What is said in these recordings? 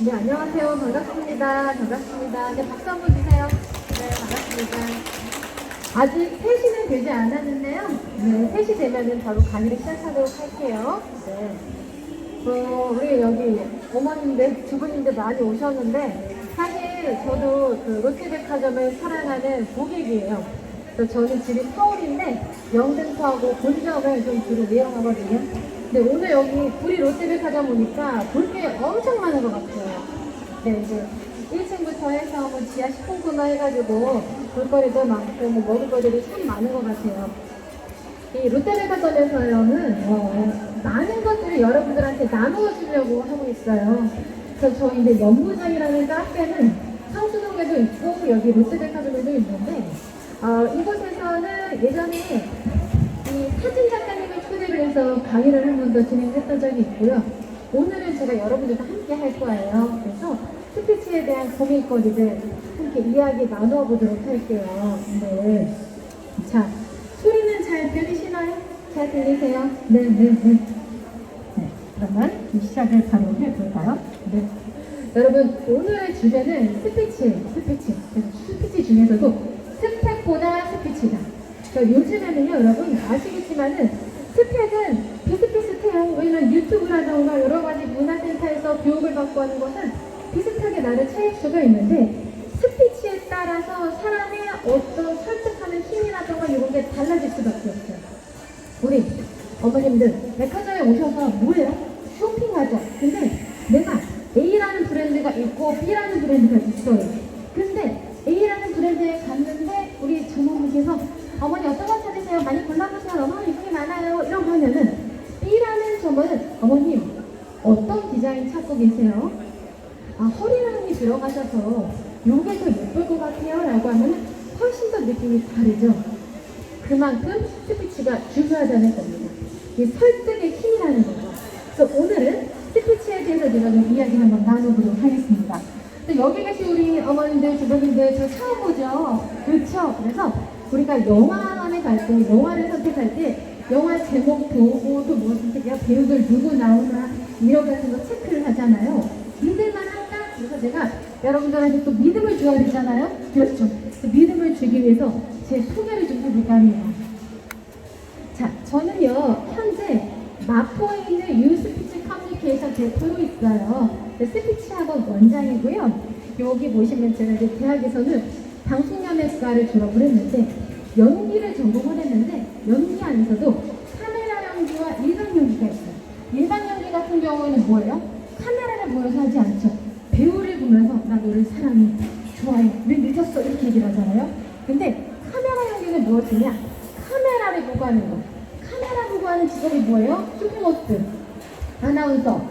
네, 안녕하세요. 반갑습니다. 반갑습니다. 네, 박수 한번 주세요. 네, 반갑습니다. 아직 3시는 되지 않았는데요. 네, 3시 되면은 바로 강의를 시작하도록 할게요. 네. 어, 우리 여기 어머님들, 주부님들 많이 오셨는데, 사실 저도 그 롯데백화점을 사랑하는 고객이에요. 그래서 저는 집이 서울인데, 영등포하고 본점을 좀 주로 이용하거든요. 근데 오늘 여기 구리 롯데백화점 오니까 볼 게 엄청 많은 것 같아요. 네, 이제 1층부터 해서 뭐 지하 10층구나 해가지고 볼거리도 많고 뭐 먹을거리도 참 많은 것 같아요. 이 롯데백화점에서는 어, 많은 것들을 여러분들한테 나누어 주려고 하고 있어요. 그래서 저희 이제 연구장이라는 카페는 성수동에도 있고 여기 롯데백화점에도 있는데 어, 이곳에서는 예전에 이 사진 작가님을 초대를 해서 강의를 한 번도 진행했던 적이 있고요. 오늘은 제가 여러분들과 함께 할 거예요. 그래서 스피치에 대한 고민거리들 함께 이야기 나누어 보도록 할게요. 네. 자, 소리는 잘 들리시나요? 잘 들리세요? 네, 네, 네. 네, 그러면 시작을 바로 해볼까요? 네. 여러분, 오늘의 주제는 스피치, 스피치. 스피치 중에서도 스펙보다 스피치다. 그러니까 요즘에는요, 여러분 아시겠지만은 스펙은 비슷비슷해요. 왜냐면 유튜브라던가 여러 가지 문화센터에서 교육을 받고 하는 것은 비슷하게 나를 차일 수가 있는데 스피치에 따라서 사람의 어떤 설득하는 힘이라던가 이런 게 달라질 수밖에 없어요. 우리 어머님들 백화점에 오셔서 뭐예요? 쇼핑하죠. 근데 내가 A라는 브랜드가 있고 B라는 브랜드가 있어요. 근데 A라는 브랜드에 갔는데 우리 주모님께서 어머니 어떤 거 찾으세요? 많이 골라보세요. 너무 이쁘게 많아요. 이런 거 하면은 B라는 점은 어머님 어떤 디자인 찾고 계세요? 아 허리라인이 들어가셔서 요게 더 예쁠 것 같아요 라고 하면 훨씬 더 느낌이 다르죠? 그만큼 스피치가 중요하다는 겁니다. 이 설득의 힘이라는 거죠. 그래서 오늘은 스피치에 대해서 제가 좀 이야기 한번 나눠보도록 하겠습니다. 또 여기 계신 우리 어머님들 주부님들 저 처음 보죠? 그렇죠? 그래서 우리가 영화관에 갈 때 영화를 선택할 때 영화 제목 보고 또 무엇을 선택해야 배우들 누구 나오나? 이런 같은 거 체크를 하잖아요? 그래서 제가 여러분들한테 또 믿음을 줘야 되잖아요. 그렇죠. 그 믿음을 주기 위해서 제 소개를 좀 해볼까 합니다. 자, 저는요, 현재 마포에 있는 유스피치 커뮤니케이션 대표로 있어요. 네, 스피치 학원 원장이고요. 여기 보시면 제가 이제 대학에서는 방송연예과를 졸업을 했는데 연기를 전공을 했는데 연기 안에서도 카메라 연기와 일반 연기가 있어요. 일반 연기 같은 경우에는 뭐예요? 카메라를 보여서 하지 않죠. 배우를 보면서 나 너를 사랑해, 좋아해, 왜 늦었어 이렇게 얘기를 하잖아요. 근데 카메라 연기는 무엇이냐? 카메라를 보고 하는 거. 카메라 보고 하는 직업이 뭐예요? 쇼핑호스트, 아나운서,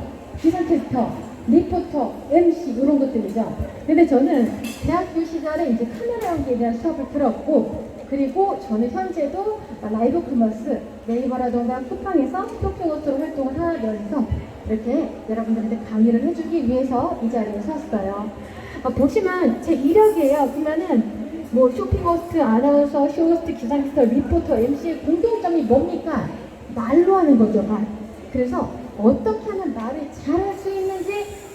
기상캐스터, 리포터, MC 이런 것들이죠. 근데 저는 대학교 시절에 이제 카메라 연기에 대한 수업을 들었고 그리고 저는 현재도 라이브 커머스 네이버라던가 쿠팡에서 쇼핑호스트로 활동을 하면서 이렇게 여러분들한테 강의를 해주기 위해서 이 자리에 섰어요. 어, 보시면 제 이력이에요. 그러면은 뭐 쇼핑호스트, 아나운서, 쇼호스트, 기상캐스터, 리포터, MC의 공통점이 뭡니까? 말로 하는 거죠, 말. 그래서 어떻게 하면 말을 잘할 수 있는지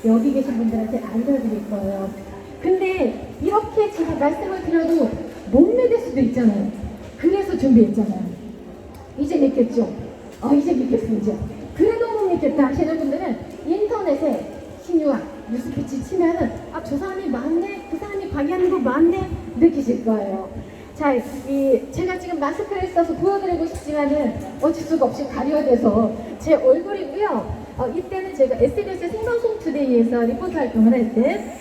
여기 계신 분들한테 알려드릴 거예요. 근데 이렇게 제가 말씀을 드려도 못 믿을 수도 있잖아요. 그래서 준비했잖아요. 이제 믿겠죠? 어, 이제 믿겠습니다. 그래도 못 믿겠다 하시는 분들은 인터넷에 신유학, 뉴스피치 치면은 아, 저 사람이 맞네, 그 사람이 방해하는 거 맞네 느끼실 거예요. 자, 이 제가 지금 마스크를 써서 보여드리고 싶지만은 어쩔 수가 없이 가려야 돼서 제 얼굴이고요. 어, 이때는 제가 SBS 생방송 투데이에서 리포트 활동을 할 때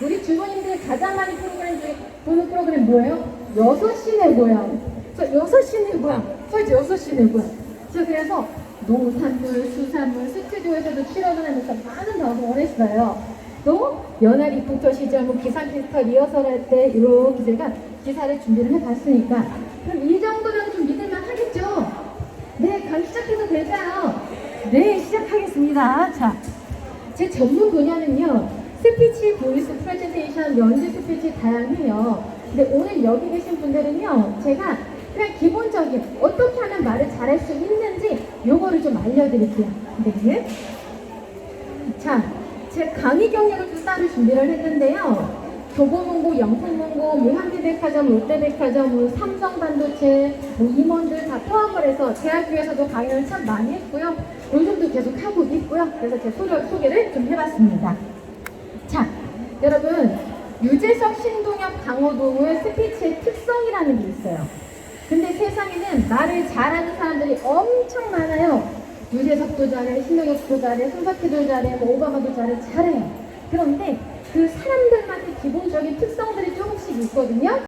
우리 주부님들 가장 많이 프로그램 중에 보는 프로그램 뭐예요? 여섯 시내 고향. 저 여섯 시내 고향. 솔직히 여섯 시내 고향. 저 그래서 농산물, 수산물, 스튜디오에서도 출연을 하면서 많은 방송을 했어요. 또 연하 리포터 시절 뭐 기상캐스터 리허설 할 때 이렇게 제가 기사를 준비를 해봤으니까 그럼 이 정도면 좀 믿을만 하겠죠? 네, 강의 시작해도 될까요? 네, 시작하겠습니다. 자, 제 전문 분야는요, 스피치, 보이스, 프레젠테이션, 연주 스피치 다양해요. 근데 오늘 여기 계신 분들은요, 제가 그냥 기본적인 어떻게 하면 말을 잘할 수 있는지 요거를 좀 알려드릴게요. 네. 자, 제 강의 경력을 또 따로 준비를 했는데요. 교보문고, 영풍문고, 뭐 현대백화점, 롯데백화점, 뭐 삼성반도체, 뭐 임원들 다 포함을 해서 대학교에서도 강의를 참 많이 했고요. 요즘도 계속 하고 있고요. 그래서 제 소개, 소개를 좀 해봤습니다. 자, 여러분 유재석, 신동엽, 강호동의 스피치의 특성이라는 게 있어요. 근데 세상에는 말을 잘하는 사람들이 엄청 많아요. 유재석도 잘해, 신동엽도 잘해, 손석희도 잘해, 뭐 오바마도 잘해, 잘해요. 그런데 그 사람들만의 기본적인 특성들이 조금씩 있거든요.